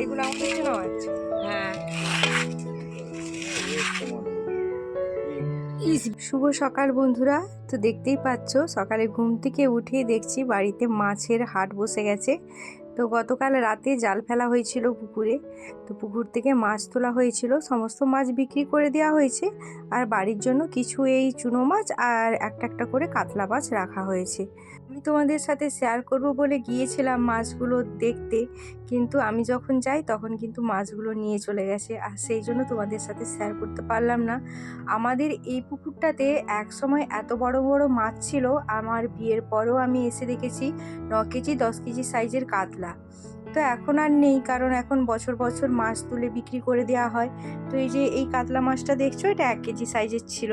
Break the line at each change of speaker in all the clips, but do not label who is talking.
এগুলো আমাকে আছে।
হ্যাঁ।
শুভ সকাল বন্ধুরা তো দেখতেই পাচ্ছ সকালে ঘুম থেকে উঠে দেখছি বাড়িতে মাছের হাট বসে গেছে। তো গতকাল রাতে জাল ফেলা হয়েছিল পুকুরে। তো পুকুর থেকে মাছ তোলা হয়েছিল। সমস্ত মাছ বিক্রি করে দেওয়া হয়েছে। আর বাড়ির জন্য কিছু এই চুনো মাছ আর একটা একটা করে কাতলা মাছ রাখা হয়েছে। আমি তোমাদের সাথে শেয়ার করব বলে গিয়েছিলাম মাছগুলো দেখতে। কিন্তু আমি যখন যাই তখন কিন্তু মাছগুলো নিয়ে চলে গেছে। আর সেই জন্য তোমাদের সাথে শেয়ার করতে পারলাম না। আমাদের এই পুকুরটাতে এক সময় এত বড় বড় মাছ ছিল। আমার বিয়ের পরেও আমি এসে দেখেছি, ন কেজি, দশ কেজি সাইজের কাতলা। তো এখন আর নেই, কারণ এখন বছর বছর মাছ তুলে বিক্রি করে দেওয়া হয়। তো এই যে এই কাতলা মাছটা দেখছ, এটা এক কেজি সাইজের ছিল।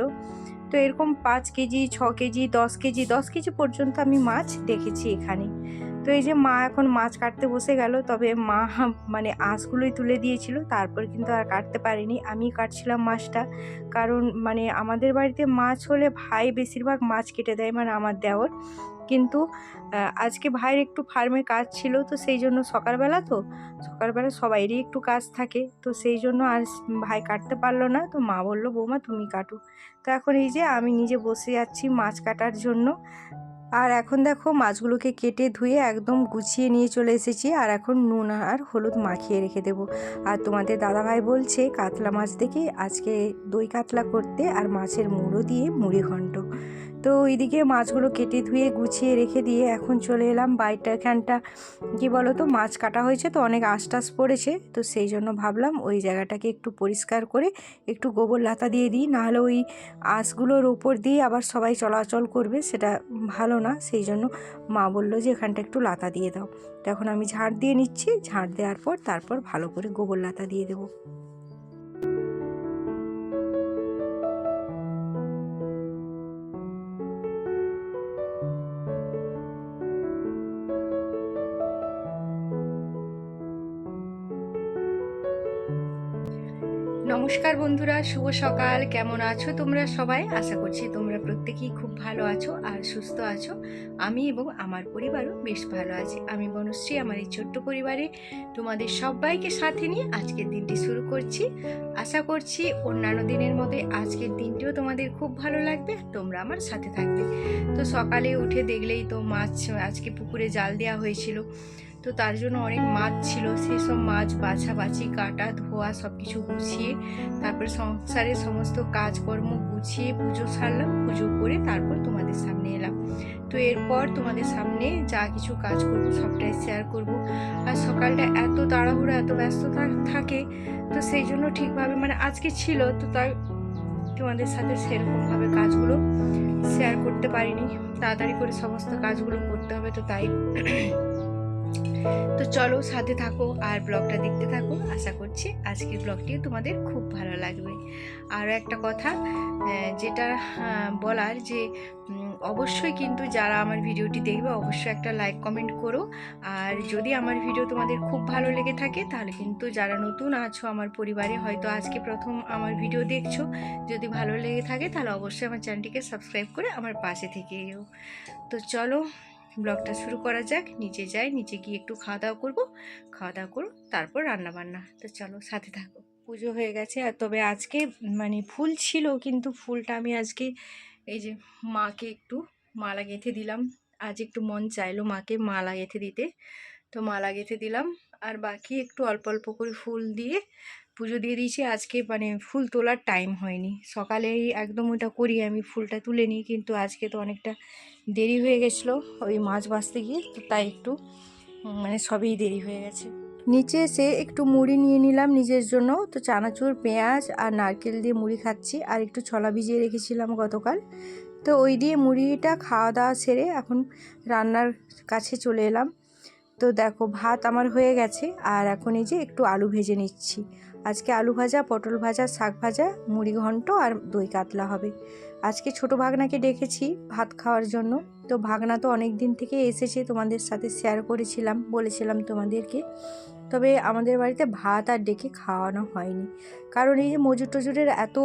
তো এরকম পাঁচ কেজি, ছ কেজি, দশ কেজি দশ কেজি পর্যন্ত আমি মাছ দেখেছি এখানে। তো এই যে মা এখন মাছ কাটতে বসে গেল, তবে মা মানে আঁশগুলোই তুলে দিয়েছিল, তারপর কিন্তু আর কাটতে পারিনি। আমি কাটছিলাম মাছটা, কারণ মানে আমাদের বাড়িতে মাছ হলে ভাই বেশিরভাগ মাছ কেটে দেয় মানে আমার দেওর। কিন্তু আজকে ভাইয়ের একটু ফার্মে কাজ ছিল, তো সেই জন্য সকালবেলা তো, সকালবেলা সবাইরই একটু কাজ থাকে, তো সেই জন্য আর ভাই কাটতে পারল না, তো মা বলল, বৌমা, তুমি কাটো। তো এখন এই যে আমি নিজে বসে যাচ্ছি মাছ কাটার জন্য, আর এখন দেখো মাছগুলোকে কেটে ধুয়ে একদম গুছিয়ে নিয়ে চলে এসেছি, আর এখন নুন আর হলুদ মাখিয়ে রেখে দেবো। আর তোমাদের দাদাভাই বলছে, কাতলা মাছ দেখে আজকে দই কাতলা করতে আর মাছের মুড়ো দিয়ে মুড়ি ঘন্ট তো ওইদিকে মাছগুলো কেটে ধুয়ে গুছিয়ে রেখে দিয়ে এখন চলে এলাম বাড়িটা এখানটা কী বলো তো মাছ কাটা হয়েছে তো অনেক আশটাস পড়েছে, তো সেই জন্য ভাবলাম ওই জায়গাটাকে একটু পরিষ্কার করে একটু গোবর লাতা দিয়ে দিই, নাহলে ওই আঁশগুলোর ওপর দিয়ে আবার সবাই চলাচল করবে, সেটা ভালো না, সেই জন্য মা বলল যে এখানটা একটু লাতা দিয়ে দাও। তখন আমি ঝাড় দিয়ে নিচ্ছি, ঝাড় দেওয়ার পর তারপর ভালো করে গোবর লাতা দিয়ে দেবো। নমস্কার বন্ধুরা, শুভ সকাল। কেমন আছো তোমরা সবাই? আশা করছি তোমরা প্রত্যেকেই খুব ভালো আছো আর সুস্থ আছো। আমি এবং আমার পরিবারও বেশ ভালো আছে। আমি বনশ্রী, আমার এই ছোট্ট পরিবারে তোমাদের সবাইকে সাথে নিয়ে আজকের দিনটি শুরু করছি। আশা করছি অন্যান্য দিনের মধ্যে আজকের দিনটিও তোমাদের খুব ভালো লাগবে তোমরা আমার সাথে থাকবে। তো সকালে উঠে দেখলেই তো মাছ, আজকে পুকুরে জাল দেওয়া হয়েছিল। তো তার জন্য অনেক মাছ ছিল, সেই সব মাছ বাছাবাছি, কাটা, ধোয়া সব কিছু গুছিয়ে তারপর সংসারের সমস্ত কাজকর্ম গুছিয়ে পুজো সারলাম, পুজো করে তারপর তোমাদের সামনে এলাম। তো এরপর তোমাদের সামনে যা কিছু কাজ করব সবটাই শেয়ার করব। আর সকালটা এত তাড়াহুড়ো, এত ব্যস্ত থাকে, তো সেই জন্য ঠিকভাবে মানে আজকে ছিল, তো তাই তোমাদের সাথে সেরকমভাবে কাজগুলো শেয়ার করতে পারিনি। তাড়াতাড়ি করে সমস্ত কাজগুলো করতে হবে, তো তাই তো চলো সাথে থাকো আর ব্লগটা দেখতে থাকো। আশা করছি আজকের ব্লগটিও তোমাদের খুব ভালো লাগবে। আর একটা কথা যেটা বলার যে অবশ্যই কিন্তু যারা আমার ভিডিওটি দেখবে অবশ্যই একটা লাইক কমেন্ট করো। আর যদি আমার ভিডিও তোমাদের খুব ভালো লেগে থাকে, তাহলে কিন্তু যারা নতুন আছো আমার পরিবারে, হয়তো আজকে প্রথম আমার ভিডিও দেখছ। যদি ভালো লেগে থাকে, তাহলে অবশ্যই আমার চ্যানেলটিকে সাবস্ক্রাইব করে আমার পাশে থেকে যেও তো চলো ব্লগটা শুরু করা যাক। নিচে যাই, নিচে গিয়ে একটু খাওয়া দাওয়া করব। খাওয়া দাওয়া করো তারপর রান্না বান্না তো চলো, সাথে থাকো। পুজো হয়ে গেছে। আর তবে আজকে মানে ফুল ছিল, কিন্তু ফুলটা আমি আজকে এই যে মাকে একটু মালা গেঁথে দিলাম। আজ একটু মন চাইলো মাকে মালা গেঁথে দিতে। তো মালা গেঁথে দিলাম। আর বাকি একটু অল্প অল্প করে ফুল দিয়ে পুজো দিয়ে দিয়েছি। আজকে মানে ফুল তোলার টাইম হয়নি। সকালেই একদম ওটা করি, আমি ফুলটা তুলে নিই, কিন্তু আজকে তো অনেকটা দেরি হয়ে গেছিল ওই মাছ বাছতে গিয়ে, তো তাই একটু মানে সবই দেরি হয়ে গেছে। নিচে এসে একটু মুড়ি নিয়ে নিলাম নিজের জন্য। তো চানাচুর, পেঁয়াজ আর নারকেল দিয়ে মুড়ি খাচ্ছি, আর একটু ছলা ভিজিয়ে রেখেছিলাম গতকাল। তো ওই দিয়ে মুড়িটা খাওয়া দাওয়া সেরে এখন রান্নার কাছে চলে এলাম। তো দেখো, ভাত আমার হয়ে গেছে, আর এখন এই যে একটু আলু ভেজে নিচ্ছি। আজকে আলু ভাজা, পটল ভাজা, শাক ভাজা, মুড়ি ঘন্ট আর দই কাতলা হবে। আজকে ছোট ভাগনাকে ডেকেছি ভাত খাওয়ার জন্য। তো ভাগনা তো অনেক দিন থেকে এসেছে, তোমাদের সাথে শেয়ার করেছিলাম, বলেছিলাম তোমাদেরকে। তবে আমাদের বাড়িতে ভাত আর ডেকে খাওয়ানো হয়নি। কারণ এই যে মজুর টজুরের এত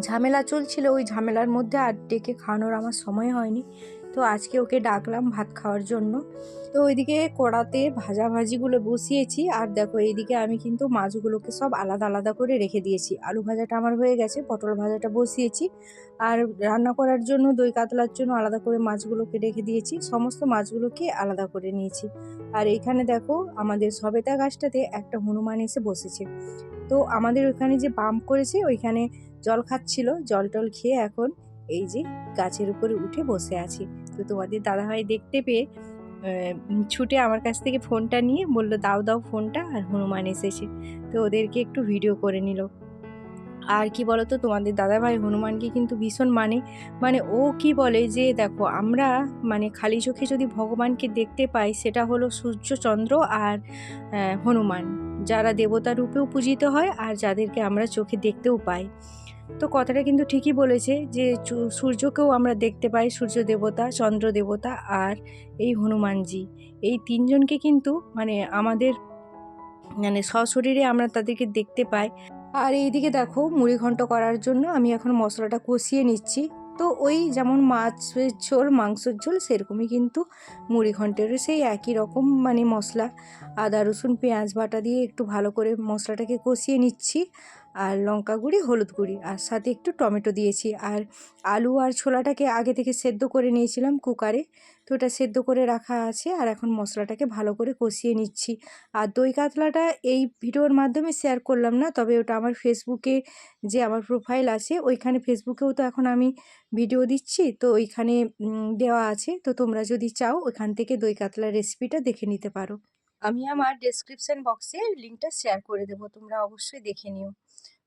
ঝামেলা চলছিল, ওই ঝামেলার মধ্যে আর ডেকে খাওয়ানোর আমার সময় হয়নি। তো আজকে ওকে ডাকলাম ভাত খাওয়ার জন্য। তো ওইদিকে কড়াতে ভাজা ভাজিগুলো বসিয়েছি। আর দেখো এইদিকে আমি কিন্তু মাছগুলোকে সব আলাদা আলাদা করে রেখে দিয়েছি। আলু ভাজাটা আমার হয়ে গেছে, পটল ভাজাটা বসিয়েছি। আর রান্না করার জন্য দই কাতলার জন্য আলাদা করে মাছগুলোকে রেখে দিয়েছি। সমস্ত মাছগুলোকে আলাদা করে নিয়েছি। আর এইখানে দেখো আমাদের সবেতা গাছটাতে একটা হনুমান এসে বসেছে। তো আমাদের ওইখানে যে পাম্প করেছে, ওইখানে জল খাচ্ছিল। জল টল খেয়ে এখন এই যে গাছের উপরে উঠে বসে আছে। তো তোমাদের দাদাভাই দেখতে পেয়ে ছুটে আমার কাছ থেকে ফোনটা নিয়ে বলল, দাও দাও ফোনটা। আর হনুমান এসেছে। তো ওদেরকে একটু ভিডিও করে নিল। আর কি বলতো, তোমাদের দাদাভাই হনুমানকে কিন্তু ভীষণ মানে। মানে ও কি বলে যে, দেখো, আমরা মানে খালি চোখে যদি ভগবানকে দেখতে পাই, সেটা হলো সূর্য, চন্দ্র আর হনুমান। যারা দেবতা রূপেও পূজিত হয় আর যাদেরকে আমরা চোখে দেখতেও পাই। তো কথাটা কিন্তু ঠিকই বলেছে যে সূর্যকেও আমরা দেখতে পাই, সূর্য দেবতা, চন্দ্র দেবতা আর এই হনুমানজি। এই তিনজনকে কিন্তু মানে আমাদের মানে সশরীরে আমরা তাদেরকে দেখতে পাই। আর এইদিকে দেখো মুড়ি ঘন্ট করার জন্য আমি এখন মশলাটা কষিয়ে নিচ্ছি। তো ওই যেমন মাছের ঝোল, মাংসের ঝোল সেরকমই কিন্তু মুড়ি ঘন্টেরও সেই একই রকম মানে মশলা। আদা, রসুন, পেঁয়াজ বাটা দিয়ে একটু ভালো করে মশলাটাকে কষিয়ে নিচ্ছি। আর লঙ্কা গুঁড়ি, হলুদ গুঁড়ি, আর সাথে একটু টমেটো দিয়েছি। আর আলু আর ছোলাটাকে আগে থেকে সেদ্ধ করে নিয়েছিলাম কুকারে। তো ওটা সেদ্ধ করে রাখা আছে আর এখন মশলাটাকে ভালো করে কষিয়ে নিচ্ছি। আর দই কাতলাটা এই ভিডিওর মাধ্যমে শেয়ার করলাম না, তবে ওটা আমার ফেসবুকে যে আমার প্রোফাইল আছে, ওইখানে ফেসবুকেও তো এখন আমি ভিডিও দিচ্ছি। তো ওইখানে দেওয়া আছে। তো তোমরা যদি চাও, ওইখান থেকে দই কাতলার রেসিপিটা দেখে নিতে পারো। আমি আমার ডেসক্রিপশন বক্সে লিঙ্কটা শেয়ার করে দেবো, তোমরা অবশ্যই দেখে নিও।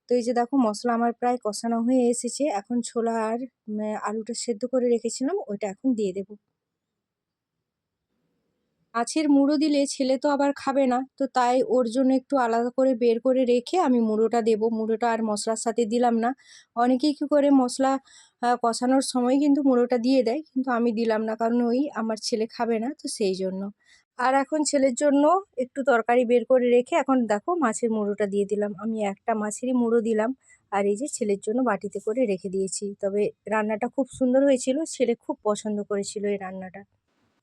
তো এই যে দেখো, মশলা আমার প্রায় কষানো হয়ে এসেছে, এখন ছোলা আর আলুটা সেদ্ধ করে রেখেছিলাম, ওইটা এখন দিয়ে দেবো। মাছের মুড়ো দিলে ছেলে তো আবার খাবে না, তো তাই ওর জন্য একটু আলাদা করে বের করে রেখে আমি মুড়োটা দেবো। মুড়োটা আর মশলার সাথে দিলাম না। অনেকেই কী করে মশলা কষানোর সময় কিন্তু মুড়োটা দিয়ে দেয়, কিন্তু আমি দিলাম না, কারণ ওই আমার ছেলে খাবে না, তো সেই জন্য। আর এখন ছেলের জন্য একটু তরকারি বের করে রেখে এখন দেখো মাছের মুড়োটা দিয়ে দিলাম। আমি একটা মাছেরই মুড়ো দিলাম আর এই যে ছেলের জন্য বাটিতে করে রেখে দিয়েছি। তবে রান্নাটা খুব সুন্দর হয়েছিল, ছেলে খুব পছন্দ করেছিল এই রান্নাটা।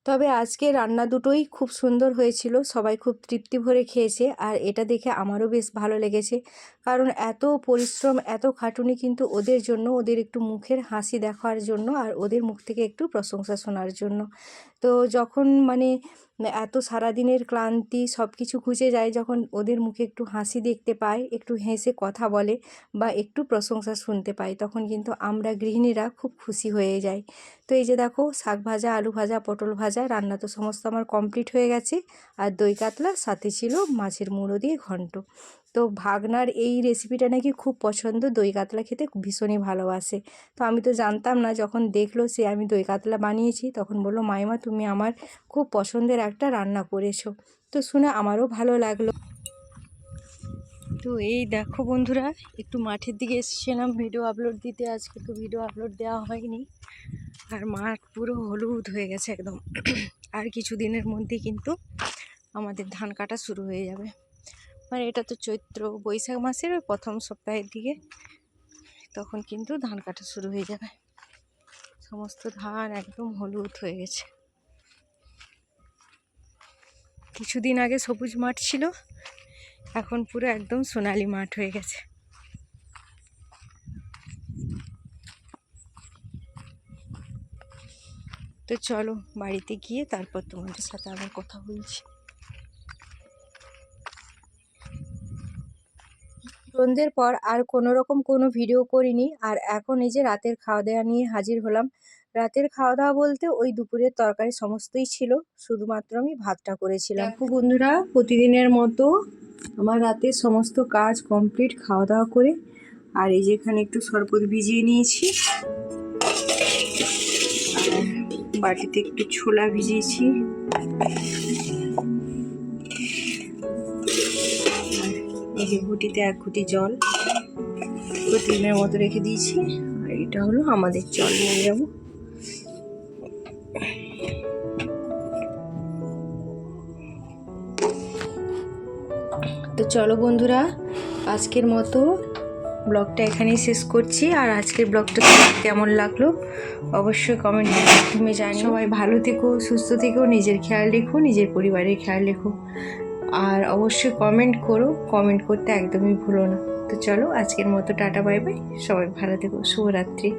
তবে আজকে রান্না দুটোই খুব সুন্দর হয়েছিল, সবাই খুব তৃপ্তি ভরে খেয়েছে আর এটা দেখে আমারও বেশ ভালো লেগেছে। কারণ এত পরিশ্রম, এত খাটুনি কিন্তু ওদের জন্য, ওদের একটু মুখের হাসি দেখার জন্য আর ওদের মুখ থেকে একটু প্রশংসা শোনার জন্য। তো যখন মানে এত সারাদিনের ক্লান্তি সব কিছু ঘুচে যায়, যখন ওদের মুখে একটু হাসি দেখতে পায়, একটু হেসে কথা বলে বা একটু প্রশংসা শুনতে পাই তখন কিন্তু আমরা গৃহিণীরা খুব খুশি হয়ে যাই। তো এই যে দেখো, শাক ভাজা, আলু ভাজা, পটল ভাজা, রান্না তো সমস্ত আমার কমপ্লিট হয়ে গেছে। আর দই কাতলা, সাথে ছিল মাছের মুড়ো দিয়ে ঘন্ট। তো ভাগনার এই রেসিপিটা নাকি খুব পছন্দ। দই কাতলা খেতে ভীষণই ভালোবাসে। তো আমি তো জানতাম না, যখন দেখল সে আমি দই কাতলা বানিয়েছি, তখন বলল, মাইমা, তুমি আমার খুব পছন্দের একটা রান্না করেছ। তো শুনে আমারও ভালো লাগল। তো এই দেখো বন্ধুরা, একটু মাঠের দিকে এসেছিলাম ভিডিও আপলোড দিতে। আজকে তো ভিডিও আপলোড দেওয়া হয়নি। আর মাঠ পুরো হলুদ হয়ে গেছে একদম। আর কিছু দিনের মধ্যে কিন্তু আমাদের ধান কাটা শুরু হয়ে যাবে। মানে এটা তো চৈত্র বৈশাখ মাসের ওই প্রথম সপ্তাহের দিকে। তখন কিন্তু ধান কাটা শুরু হয়ে যাবে। সমস্ত ধান একদম হলুদ হয়ে গেছে। কিছুদিন আগে সবুজ মাঠ ছিল, এখন পুরো একদম সোনালি মাঠ হয়ে গেছে। তো চলো বাড়িতে গিয়ে তারপর তোমাদের সাথে আবার কথা বলছি। সন্ধ্যের পর আর কোনো রকম কোনো ভিডিও করিনি আর এখন এই যে রাতের খাওয়া দাওয়া নিয়ে হাজির হলাম। রাতের খাওয়া দাওয়া বলতে ওই দুপুরের তরকারি সমস্তই ছিল, শুধুমাত্র আমি ভাতটা করেছিলাম। বন্ধুরা, প্রতিদিনের মতো আমার রাতের সমস্ত কাজ কমপ্লিট খাওয়া দাওয়া করে আর এই যে এখানে একটু শরবত ভিজিয়ে নিয়েছি। বাটিতে একটু ছোলা ভিজিয়েছি। এই যে ঘুটিতে এক ঘুটি জল প্রতিদিনের মতো রেখে দিয়েছি। আর এটা হলো আমাদের জল নিয়ে যাব। তো চলো বন্ধুরা, আজকের মতো ব্লগটা এখানেই শেষ করছি। আর আজকের ব্লগটা কেমন লাগল অবশ্যই কমেন্টের মাধ্যমে জানি সবাই ভালো থেকো, সুস্থ থেকো, নিজের খেয়াল রেখো, নিজের পরিবারের খেয়াল রেখো। আর অবশ্যই কমেন্ট করো। কমেন্ট করতে একদমই ভুলো না। তো চলো, আজকের মতো টাটা বাই বাই সবাই ভালো থেকো। শুভরাত্রি।